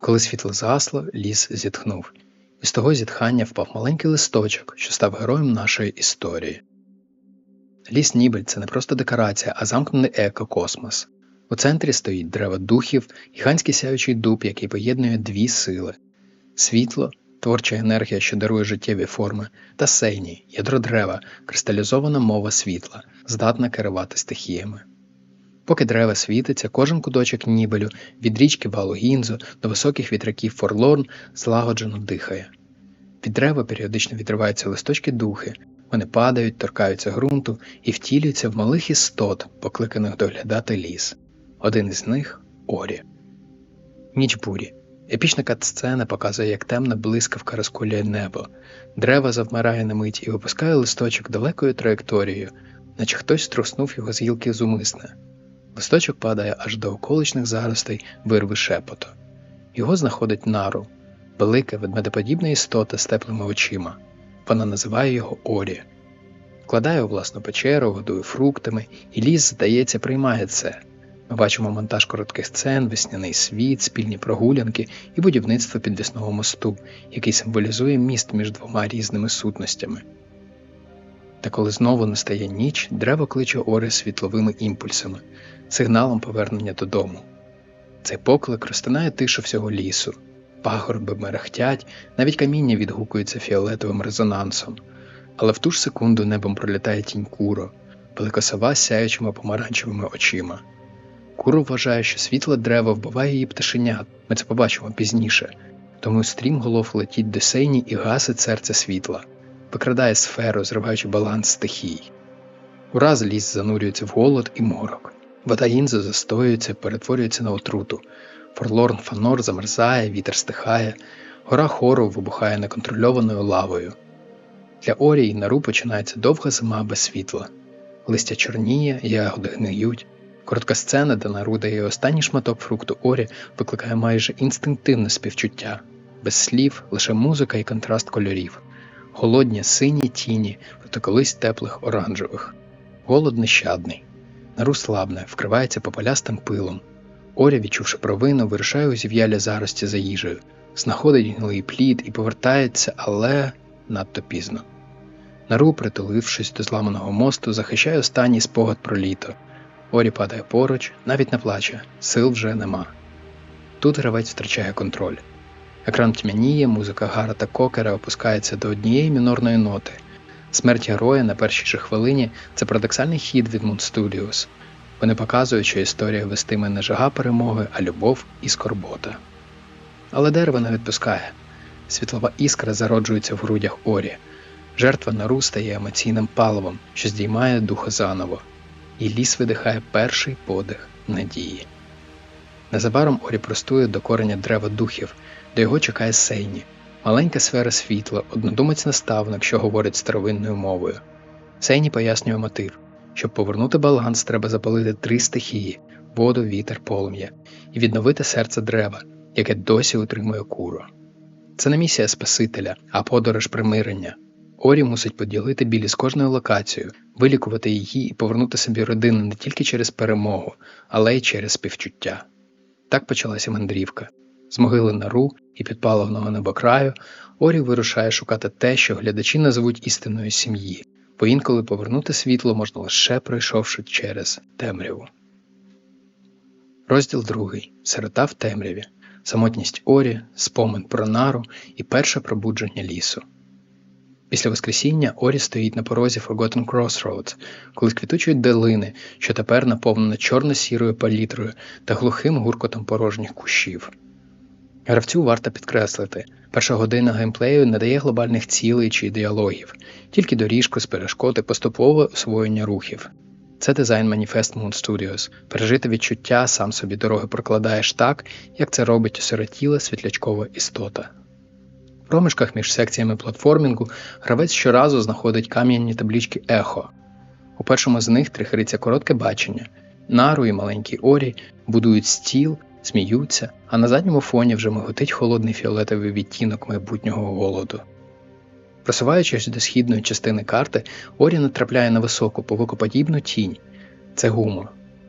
Коли світло згасло, ліс зітхнув, і з того зітхання впав маленький листочок, що став героєм нашої історії. Ліс Нібель це не просто декорація, а замкнений екокосмос. У центрі стоїть дерево духів, гігантський сяючий дуб, який поєднує дві сили: світло, творча енергія, що дарує життєві форми, та сейні, ядро дерева, кристалізована мова світла, здатна керувати стихіями. Поки дерева світиться, кожен куточок нібелю від річки Балогінзо до високих вітряків Форлорн злагоджено дихає. Від дерева періодично відриваються листочки духи, вони падають, торкаються ґрунту і втілюються в малих істот, покликаних доглядати ліс. Один із них Орі. Ніч бурі. Епічна катсцена показує, як темна блискавка розколює небо. Дерева завмирає на мить і випускає листочок далекою траєкторією, наче хтось струснув його з гілки зумисне. Листочок падає аж до околичних заростей вирви шепоту. Його знаходить нару, велика ведмедоподібна істота з теплими очима. Вона називає його Орі. Вкладає у власну печеру, годує фруктами, і ліс, здається, приймає це. Ми бачимо монтаж коротких сцен, весняний світ, спільні прогулянки і будівництво підвісного мосту, який символізує міст між двома різними сутностями. Та коли знову настає ніч, дерево кличе Ори світловими імпульсами, сигналом повернення додому. Цей поклик розтинає тишу всього лісу, пагорби мерехтять, навіть каміння відгукується фіолетовим резонансом. Але в ту ж секунду небом пролітає тінь куро, велика сова з сяючими помаранчевими очима. Куро вважає, що світле дерево вбиває її пташенят, ми це побачимо пізніше, тому стрім голов летить до сейні і гасить серце світла, викрадає сферу, зриваючи баланс стихій. Ураз ліс занурюється в голод і морок. Вода Інзо застоюється, перетворюється на отруту. Форлорн Фанор замерзає, вітер стихає, гора хору вибухає неконтрольованою лавою. Для Орі і Нару починається довга зима без світла. Листя чорніє, ягоди гниють. Коротка сцена, де Нару дає останній шматок фрукту Орі, викликає майже інстинктивне співчуття, без слів, лише музика і контраст кольорів, холодні сині тіні проти колись теплих оранжевих. Голод нещадний. Нару слабне, вкривається попелястим пилом. Оря, відчувши провину, вирушає у зів'ялі зарості за їжею, знаходить гнилий плід і повертається, але надто пізно. Нару, притулившись до зламаного мосту, захищає останній спогад про літо. Орі падає поруч, навіть не плаче, сил вже нема. Тут гравець втрачає контроль. Екран тьмяніє, музика Гара та Кокера опускається до однієї мінорної ноти. Смерть героя на першій же хвилині це парадоксальний хід від Moon Studios. Вони показують, що історія вестиме не жага перемоги, а любов і скорбота. Але дерево не відпускає. Світлова іскра зароджується в грудях Орі. Жертва нару стає емоційним паливом, що здіймає духа заново, і ліс видихає перший подих надії. Незабаром Орі простує до кореня дерева духів, де його чекає Сейні, маленька сфера світла, однодумець наставник, що говорить старовинною мовою. Сейні пояснює мотив. Щоб повернути баланс, треба запалити три стихії воду, вітер, полум'я, і відновити серце дерева, яке досі утримує куру. Це не місія Спасителя, а подорож примирення. Орі мусить поділити білі з кожною локацією, вилікувати її і повернути собі родину не тільки через перемогу, але й через співчуття. Так почалася мандрівка. З могили нару і підпаленого небокраю Орі вирушає шукати те, що глядачі назвуть істиною сім'ї, бо інколи повернути світло можна лише пройшовши через темряву. Розділ другий. Сирота в темряві. Самотність Орі, спомин про нару і перше пробудження лісу. Після Воскресіння Орі стоїть на порозі Forgotten Crossroads, коли квітучують долини, що тепер наповнена чорно-сірою палітрою та глухим гуркотом порожніх кущів. Гравцю варто підкреслити, перша година геймплею не дає глобальних цілей чи діалогів, тільки доріжку з перешкод і поступове освоєння рухів. Це дизайн маніфест Moon Studios. Пережити відчуття сам собі дороги прокладаєш так, як це робить осиротіла світлячкова істота. В проміжках між секціями платформінгу гравець щоразу знаходить кам'яні таблічки ехо. У першому з них трихриться коротке бачення. Нару і маленький Орі будують стіл, сміються, а на задньому фоні вже миготить холодний фіолетовий відтінок майбутнього голоду. Просуваючись до східної частини карти, Орі натрапляє на високу повикоподібну тінь. Це гумор.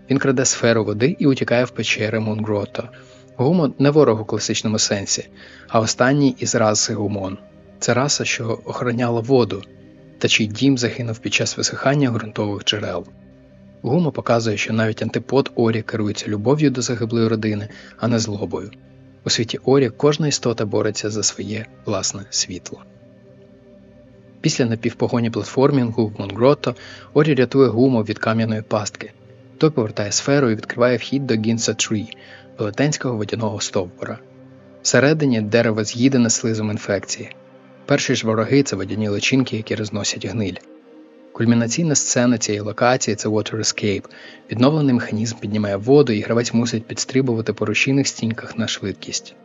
Він краде сферу води і утікає в печери Мунгрото. Гумо не ворог у класичному сенсі, а останній із раси гумон. Це раса, що охороняла воду, та чий дім загинув під час висихання ґрунтових джерел. Гумо показує, що навіть антипод Орі керується любов'ю до загиблої родини, а не злобою. У світі Орі кожна істота бореться за своє власне світло. Після напівпогоні платформінгу в Монгротто Орі рятує гумо від кам'яної пастки. Той повертає сферу і відкриває вхід до Гінса Трі, велетенського водяного стовбура. Всередині дерево з'їдене слизом інфекції. Перші ж вороги це водяні личинки, які розносять гниль. Кульмінаційна сцена цієї локації це Water Escape. Відновлений механізм піднімає воду, і гравець мусить підстрибувати по рушійних стінках на швидкість.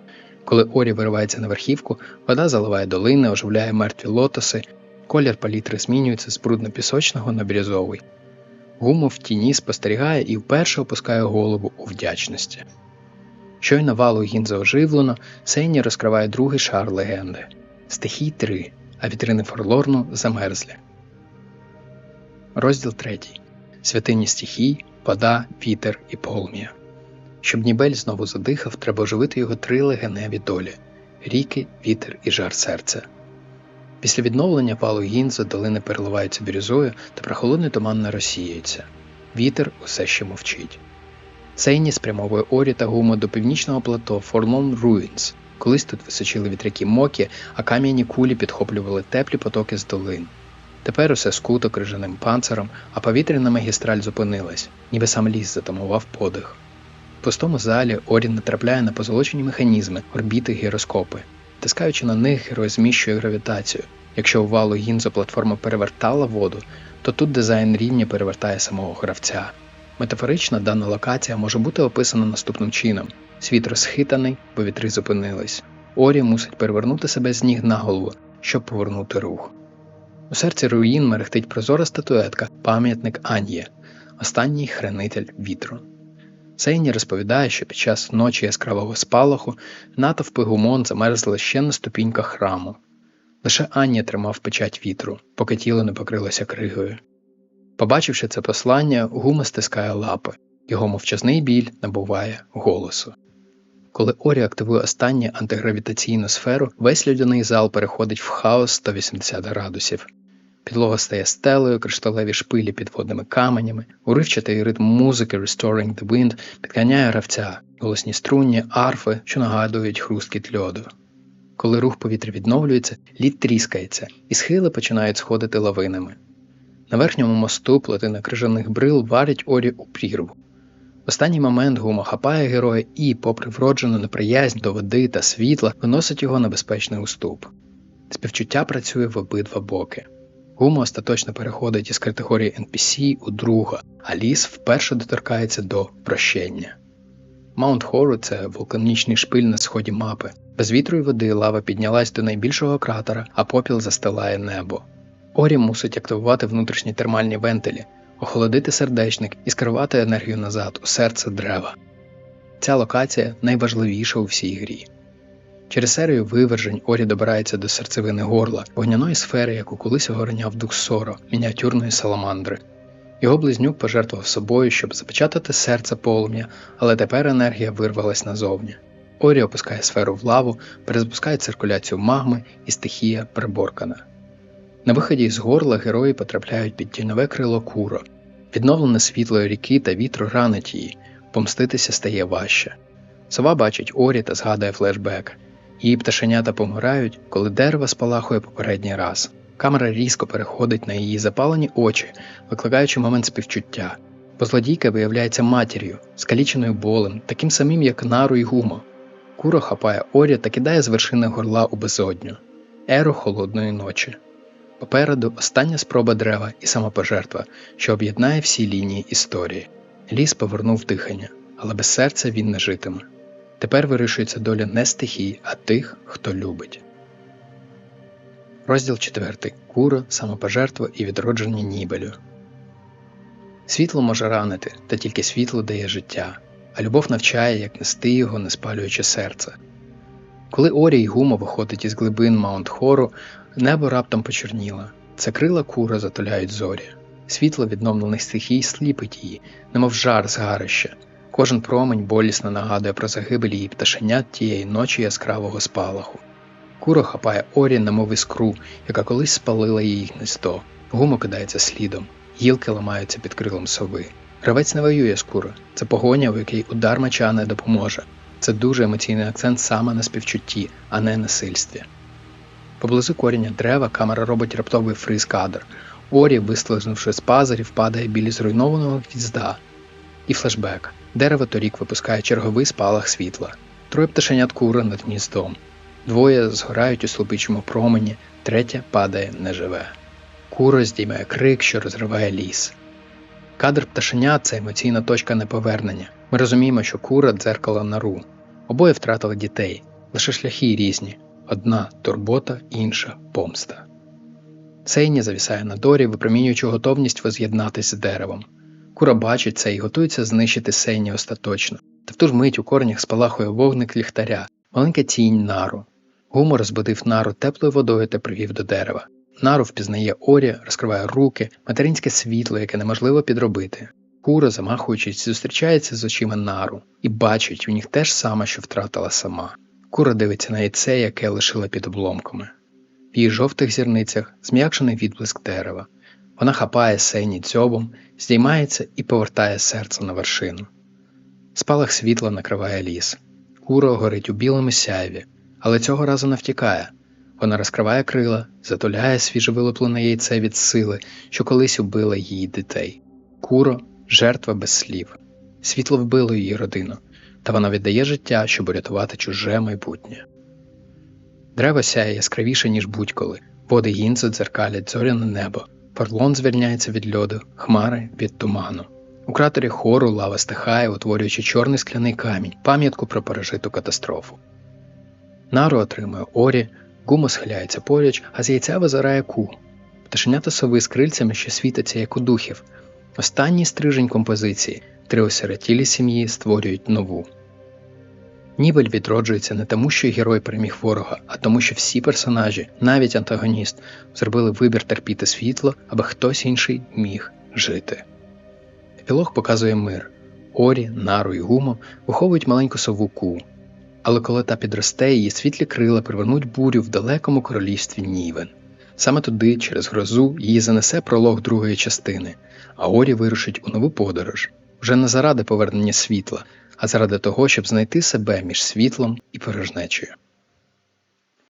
Коли Орі виривається на верхівку, вода заливає долини, оживляє мертві лотоси, колір палітри змінюється з брудно-пісочного на бірюзовий. Гумо в тіні спостерігає і вперше опускає голову у вдячності. Щойно валу гінза оживлено, Сейні розкриває другий шар легенди стихій 3, а вітрини Форлорну замерзлі. Розділ 3. Святині стихій, вода, вітер і полум'я. Щоб Нібель знову задихав, треба оживити його три легеневі долі ріки, вітер і жар серця. Після відновлення валу гінза долини переливаються бірюзою та прохолодний туман не розсіюється. Вітер усе ще мовчить. Сейні спрямовує Орі та Гумо до північного плато Forlorn Ruins. Колись тут височили вітряки мокі, а кам'яні кулі підхоплювали теплі потоки з долин. Тепер усе скуто крижаним панциром, а повітряна магістраль зупинилась, ніби сам ліс затамував подих. В пустому залі Орін натрапляє на позолочені механізми, орбіти гіроскопи. Тискаючи на них, герой зміщує гравітацію. Якщо у гінзо платформа перевертала воду, то тут дизайн рівня перевертає самого гравця. Метафорично дана локація може бути описана наступним чином: світ розхитаний, бо вітри зупинились. Орі мусить перевернути себе з ніг на голову, щоб повернути рух. У серці руїн мерехтить прозора статуетка, пам'ятник Ан'є, останній хранитель вітру. Сейні розповідає, що під час ночі яскравого спалаху натовпи гумон замерзли ще на ступіньках храму. Лише Ан'я тримав печать вітру, поки тіло не покрилося кригою. Побачивши це послання, гума стискає лапи, його мовчазний біль набуває голосу. Коли Орі активує останню антигравітаційну сферу, весь людяний зал переходить в хаос 180 градусів. Підлога стає стелею, кришталеві шпилі підводними каменями, уривчатий ритм музики Restoring the Wind підганяє гравця, голосні струнні, арфи, що нагадують хрусткіт льоду. Коли рух повітря відновлюється, лід тріскається, і схили починають сходити лавинами. На верхньому мосту плотина крижаних брил варять Орі у прірву. Останній момент гума хапає героя і, попри вроджену неприязнь до води та світла, виносить його на безпечний уступ. Співчуття працює в обидва боки. Гума остаточно переходить із категорії NPC у друга, а ліс вперше доторкається до прощення. Маунт Хору це вулканічний шпиль на сході мапи. Без вітру й води лава піднялась до найбільшого кратера, а попіл застилає небо. Орі мусить активувати внутрішні термальні вентилі, охолодити сердечник і скерувати енергію назад у серце дерева. Ця локація найважливіша у всій грі. Через серію вивержень Орі добирається до серцевини горла, вогняної сфери, яку колись огороняв дух Соро, мініатюрної саламандри. Його близнюк пожертвував собою, щоб запечатати серце полум'я, але тепер енергія вирвалась назовні. Орі опускає сферу в лаву, перезапускає циркуляцію магми і стихія приборкана. На виході з горла герої потрапляють під тіньове крило куро. Відновлене світло ріки та вітру ранить її, помститися стає важче. Сова бачить Орі та згадує флешбек. Її пташенята помирають, коли дерево спалахує попередній раз. Камера різко переходить на її запалені очі, викликаючи момент співчуття. Бо злодійка виявляється матір'ю, скаліченою болем, таким самим, як нару й гумо. Куро хапає Орі та кидає з вершини горла у безодню. Еро холодної ночі. Попереду остання спроба дерева і самопожертва, що об'єднає всі лінії історії. Ліс повернув дихання, але без серця він не житиме. Тепер вирішується доля не стихій, а тих, хто любить. Розділ 4. Куро, самопожертва і відродження Нібелю. Світло може ранити, та тільки світло дає життя, а любов навчає, як нести його, не спалюючи серце. Коли Орі й Гумо виходить із глибин Маунт Хору, небо раптом почорніло. Це крила кура затуляють зорі. Світло відновлених стихій сліпить її, немов жар з гарища, Кожен промень болісно нагадує про загибель її пташенят тієї ночі яскравого спалаху. Куро хапає Орі, немов іскру, яка колись спалила її гнездо. Гумо кидається слідом, гілки ламаються під крилом сови. Гравець не воює з куро. Це погоня, в якій удар меча не допоможе. Це дуже емоційний акцент саме на співчутті, а не насильстві. Поблизу коріння дерева камера робить раптовий фриз-кадр. Орі, вислизнувши з пазарів, падає біля зруйнованого гнізда. І флешбек. Дерево торік випускає черговий спалах світла. Троє пташенят кури над гніздом. Двоє згорають у слупичому промені, третє падає неживе. Куро здіймає крик, що розриває ліс. Кадр пташеня це емоційна точка неповернення. Ми розуміємо, що кура дзеркало нару. Обоє втратили дітей, лише шляхи різні. Одна турбота, інша помста. Сейні завісає на дорі, випромінюючи готовність воз'єднатись з деревом. Кура бачить це і готується знищити Сейні остаточно. Та в ту ж мить у коренях спалахує вогник ліхтаря, маленька тінь нару. Гумор розбудив нару теплою водою та привів до дерева. Нару впізнає Орі, розкриває руки, материнське світло, яке неможливо підробити. Кура, замахуючись, зустрічається з очима нару і бачить у них те ж саме, що втратила сама. Кура дивиться на яйце, яке лишила під обломками. В її жовтих зірницях зм'якшений відблиск дерева. Вона хапає сені дзьобом, здіймається і повертає серце на вершину. Спалах світла накриває ліс. Кура горить у білому сяйві, але цього разу не втікає. Вона розкриває крила, затуляє свіжовилуплене яйце від сили, що колись убила її дітей. Куро жертва без слів. Світло вбило її родину, та вона віддає життя, щоб урятувати чуже майбутнє. Дерево сяє яскравіше, ніж будь-коли. Води гінзу дзеркалять зоряне небо. Фарлон звільняється від льоду, хмари від туману. У кратері хору лава стихає, утворюючи чорний скляний камінь, пам'ятку про пережиту катастрофу. Нару отримує орі, гумо схиляється поруч, а з яйця визирає ку. Пташенята сови з крильцями, що світяться, як у духів. Останній стрижень композиції три осиротілі сім'ї створюють нову. Нібель відроджується не тому, що герой переміг ворога, а тому, що всі персонажі, навіть антагоніст, зробили вибір терпіти світло, аби хтось інший міг жити. Епілог показує мир. Орі, Нару і Гумо виховують маленьку сову Ку. Але коли та підросте, її світлі крила привернуть бурю в далекому королівстві Нівен. Саме туди, через грозу, її занесе пролог другої частини, а Орі вирушить у нову подорож вже не заради повернення світла, а заради того, щоб знайти себе між світлом і порожнечею.